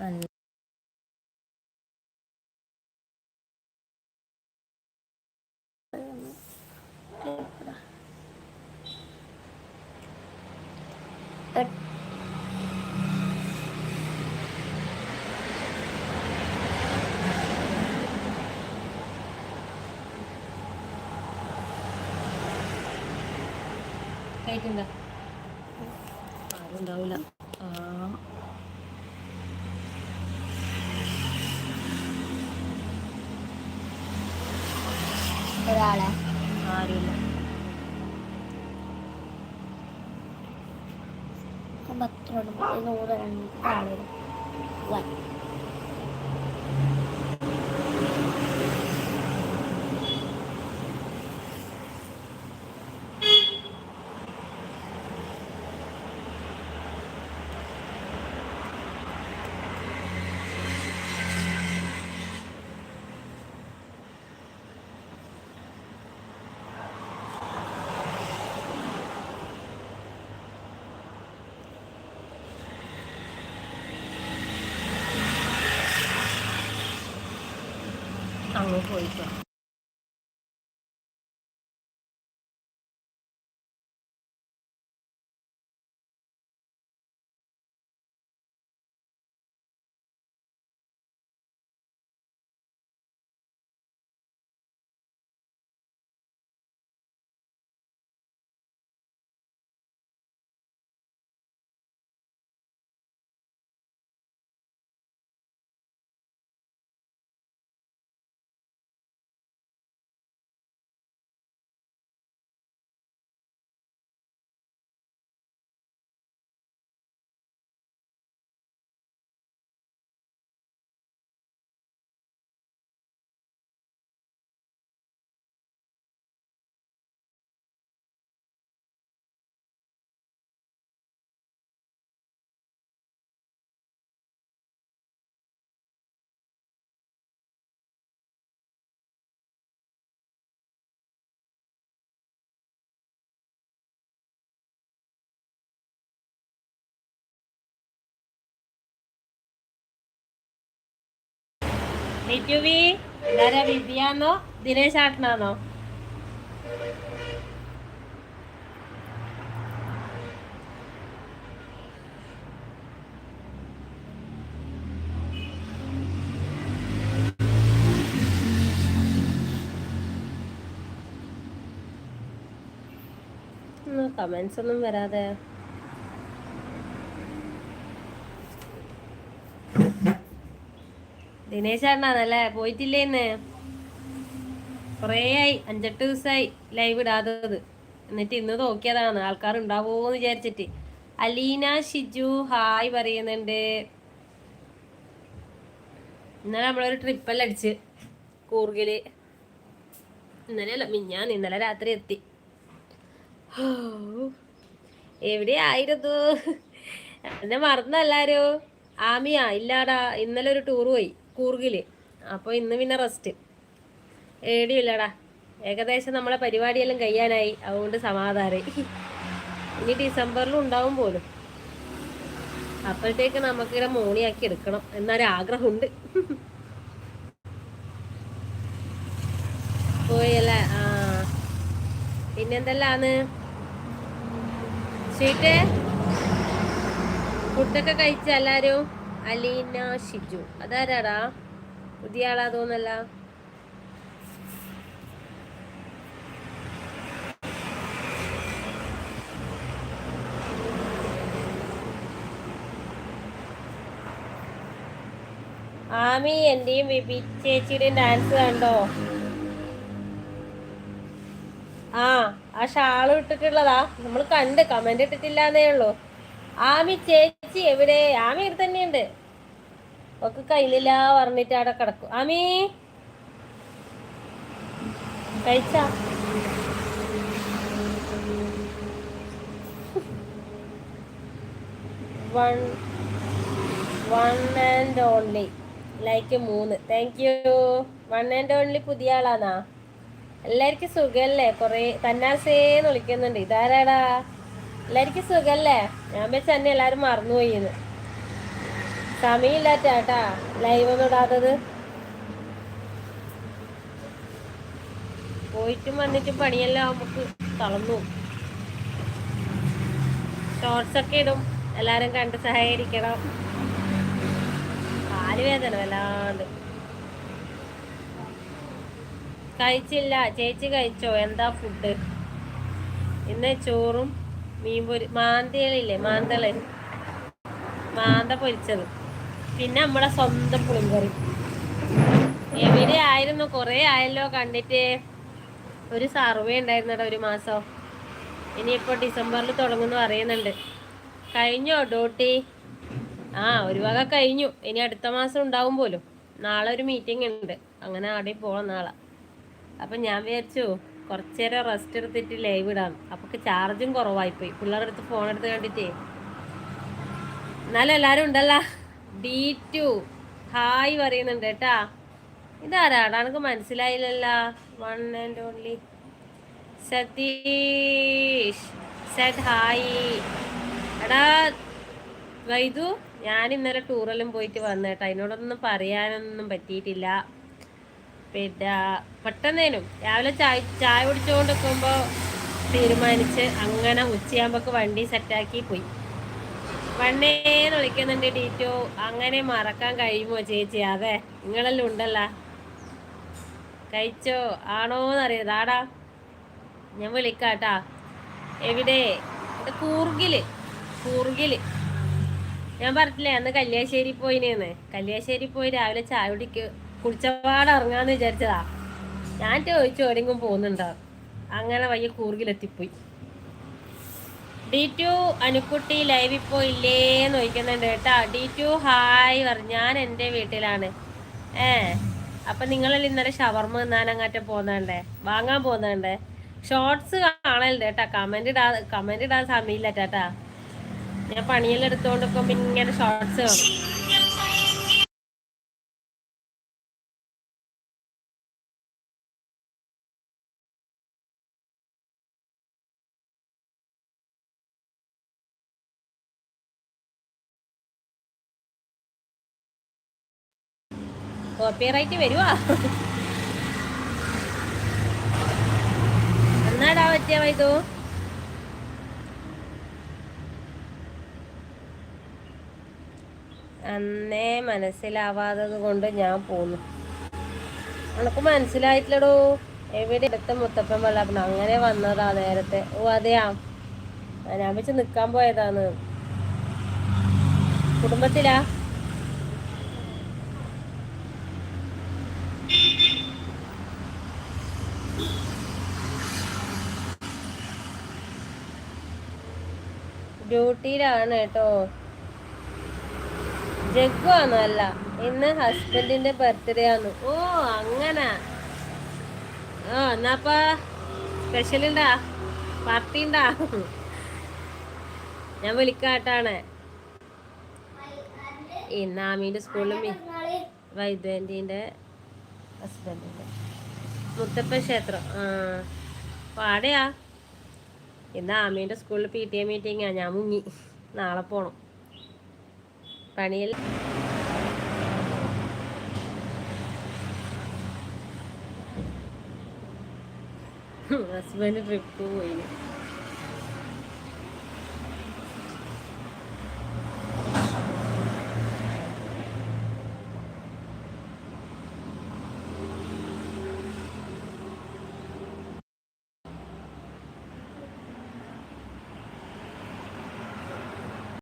നല്ല കഴിക്കണ്ട ആരും ഉണ്ടാവില്ല ആ ഒരാളെ. ആരുമില്ല. പത്രോട് നൂറ് രണ്ടാളെ 落后一段。ലിറ്റുവി ഇതാരാ വിദ്യാന്നോ? ദിനേശ് ആട്ടനാന്നോ? കമന്റ്സ് ഒന്നും വരാതെ. ദിനേശ് ചേട്ടനാണല്ലേ പോയിട്ടില്ലേ കൊറേ ആയി. അഞ്ചെട്ട് ദിവസമായി ലൈവ് ഇടാത്തത്. എന്നിട്ട് ഇന്ന് നോക്കിയതാണ്. ആൾക്കാർ ഉണ്ടാവോന്ന് വിചാരിച്ചിട്ട്. അലീന ഷിജു ഹായ് പറയുന്നുണ്ട്. ഇന്നലെ നമ്മളൊരു ട്രിപ്പെല്ലാം അടിച്ച്? കൂർഗിൽ. ഇന്നലെ അല്ല മിഞ്ഞാൻ ഇന്നലെ രാത്രി എത്തി. എവിടെ ആയിരുന്നു? എന്നെ മറന്നല്ലാരോ ആമിയാ ഇല്ലാടാ. ഇന്നലെ ഒരു ടൂർ പോയി. കൂർഗിൽ അപ്പോൾ ഇന്ന് പിന്നെ റെസ്റ്റ് ഏടിയില്ലടാ. ഏകദേശം നമ്മളെ പരിപാടിയെല്ലാം കഴിയാനായി. അതുകൊണ്ട് സമാധാനം ഇനി ഡിസംബറിലും ഉണ്ടാവും പോലും. അപ്പോഴത്തേക്ക് നമുക്കിവിടെ മോണിയാക്കി എടുക്കണം എന്നൊരു ആഗ്രഹമുണ്ട് പോയല്ലേ? ആ. പിന്നെന്തെല്ലാന്ന്? സ്വീറ്റ്? ഫുഡൊക്കെ കഴിച്ച എല്ലാരും? അലീന ഷിജു. അതാരാടാ? പുതിയ ആളാ തോന്നല്ല. ആമി എന്റെയും ബിബി ചേച്ചിയുടെയും ഡാൻസ് കണ്ടോ? ആ ആ ഷാൾ ഇട്ടിട്ടുള്ളതാ. നമ്മൾ കണ്ട് കമന്റ് ഇട്ടിട്ടില്ലാന്നേ ഉള്ളൂ. ആമി ചേച്ചി എവിടെ? ആമി ഇവിടെ തന്നെയുണ്ട്. ഒക്കെ കയ്യിലില്ല പറഞ്ഞിട്ട് അവിടെ കിടക്കും. ആമി. കഴിച്ച? One one and only. Like മൂന്ന്. Thank you one and only പുതിയ ആളാണാ എല്ലാവർക്കും സുഖല്ലേ? കൊറേ തന്നാസേന്ന് വിളിക്കുന്നുണ്ട്. ഇതാരാടാ? എല്ലാവർക്കും സുഖല്ലേ? ഞാൻ വെച്ച് തന്നെ എല്ലാരും മറന്നുപോയിന്ന്. സമയമില്ല ചേട്ടാ ലൈവ് ഒന്നും ഇടാത്തത്. പോയിട്ടും വന്നിട്ടും പണിയെല്ലാം നമുക്ക് തളർന്നു ഷോർട്സ് ഒക്കെ ഇടും എല്ലാരും കണ്ട് സഹകരിക്കണം. കാലുവേദന വല്ലാണ്ട്. കഴിച്ചില്ല ചേച്ചി കഴിച്ചോ? എന്താ ഫുഡ് ഇന്ന് ചോറും മീൻ പൊരി മാന്തള മാന്ത പൊരിച്ചത്. പിന്നെ നമ്മളെ സ്വന്തം പുളിങ്കറി. എവിടെ ആയിരുന്നു? കുറേ ആയല്ലോ കണ്ടിട്ട്. ഒരു സർവേ ഉണ്ടായിരുന്നട ഒരു മാസം. ഇനിയിപ്പോ ഡിസംബറിൽ തുടങ്ങുന്നു അറിയുന്നുണ്ട് കഴിഞ്ഞോ ഡോട്ടി? ആ ഒരു വക കഴിഞ്ഞു. ഇനി അടുത്ത മാസം ഉണ്ടാവും പോലും. നാളെ ഒരു മീറ്റിംഗ് ഉണ്ട്. അങ്ങനെ അവിടെ പോകണം നാളെ. അപ്പം ഞാൻ വിചാരിച്ചു കുറച്ച് നേരം റെസ്റ്റ് എടുത്തിട്ട് ലൈവ് ഇടാം. അപ്പൊ ചാർജും കുറവായിപ്പോയി. പിള്ളേരുടെ അടുത്ത് ഫോൺ എടുത്ത് കണ്ടിട്ടേ. എന്നാലും എല്ലാരും ഉണ്ടല്ല. ഡി ടു ഹായ് പറയുന്നുണ്ട് കേട്ടാ. ഇതാരാടാ എനിക്ക് മനസ്സിലായില്ലല്ലോ. One and only Satheesh. Said hi എടാ വൈദു ഞാൻ ഇന്നലെ ടൂറെല്ലാം പോയിട്ട് വന്നേട്ടാ അതിനോടൊന്നും പറയാനൊന്നും പറ്റിയിട്ടില്ല. പിന്നെ പെട്ടെന്നേനും രാവിലെ ചായ ചായ കുടിച്ചുകൊണ്ട് നിൽക്കുമ്പോൾ തീരുമാനിച്ച് അങ്ങനെ ഉച്ചയാകുമ്പോൾ വണ്ടി സെറ്റാക്കി പോയി. വണ്ണേന്ന് വിളിക്കുന്നുണ്ട് ഡീറ്റോ അങ്ങനെ മറക്കാൻ കഴിയുമോ ചേച്ചി? അതെ നിങ്ങളെല്ലാം ഉണ്ടല്ല. കഴിച്ചോ? ആണോന്നറിയത് ആടാ ഞാൻ വിളിക്കാട്ടാ. എവിടെ? കൂർഗിൽ കൂർഗിൽ. ഞാൻ പറഞ്ഞില്ലേ അന്ന് കല്യാശ്ശേരി പോയിനേന്ന്. കല്യാശ്ശേരി പോയി രാവിലെ ചായ കുടിക്ക് കുടിച്ചപാട് ഇറങ്ങാന്ന് വിചാരിച്ചതാ. ഞാൻ ചോദിച്ചു എവിടെയെങ്കിലും പോകുന്നുണ്ടോ? അങ്ങനെ വയ്യ കൂർഗിലെത്തിപ്പോയി. ഡി ടു അനുക്കുട്ടി ലൈവ് ഇപ്പോ ഇല്ലേന്ന് ചോദിക്കുന്നുണ്ട് കേട്ടാ. ഡി ടു ഹായ് പറഞ്ഞു. ഞാൻ എന്റെ വീട്ടിലാണ്. ഏ അപ്പൊ നിങ്ങളെല്ലാം ഇന്നലെ ഷവർമ്മ തിന്നാൻ അങ്ങാറ്റം പോകുന്നുണ്ടേ വാങ്ങാൻ പോകുന്നുണ്ടേ ഷോർട്സ് കാണലുണ്ട് കേട്ടാ. കമന്റ് ഇടാ കമന്റ് ഇടാൻ സമയമില്ല ചേട്ടാ ഞാൻ പണിയെല്ലാം നിൽക്കുമ്പോ ഇങ്ങനെ ഷോർട്സ് കാണും. കോപ്പിറൈറ്റ് വരുവാ. എന്നാടാ പറ്റിയ വൈദു? അന്നേ മനസ്സിലാവാത്തത് കൊണ്ട് ഞാൻ പോന്നു. നമുക്ക് മനസ്സിലായിട്ടില്ലടോ? എവിടെ അടുത്ത മുത്തപ്പൻ വെള്ളാപ്പണ അങ്ങനെ വന്നതാ നേരത്തെ. ഓ അതെയാ? ഞാൻ വെച്ച് നിൽക്കാൻ പോയതാന്ന് കുടുംബത്തിലാ? ഡ്യൂട്ടിയിലാണ് കേട്ടോ. ജഗ്ഗു ആണോ അല്ല. ഇന്ന് ഹസ്ബൻഡിന്റെ ബർത്ത്ഡേ ആണ്. ഓ അങ്ങനെ. ഓ എന്നാപ്പാ സ്പെഷ്യൽ ഉണ്ടാ പാർട്ടി ഉണ്ടാ ഞാൻ വിളിക്കാട്ടാണ്. ഇന്ന് ആമീന്റെ സ്കൂളിൽ വൈദ്യന്റെ ഹസ്ബൻഡിന്റെ മുത്തപ്പൻ ക്ഷേത്രം. ആ പാടയാ. ഇന്ന് ആമീന്റെ സ്കൂളിൽ പി ടി എ മീറ്റിങ്ങാണ് ഞാൻ മുങ്ങി. നാളെ പോണം. പണിയിൽ ഹസ്ബൻഡ് ട്രിപ്പ് പോയി.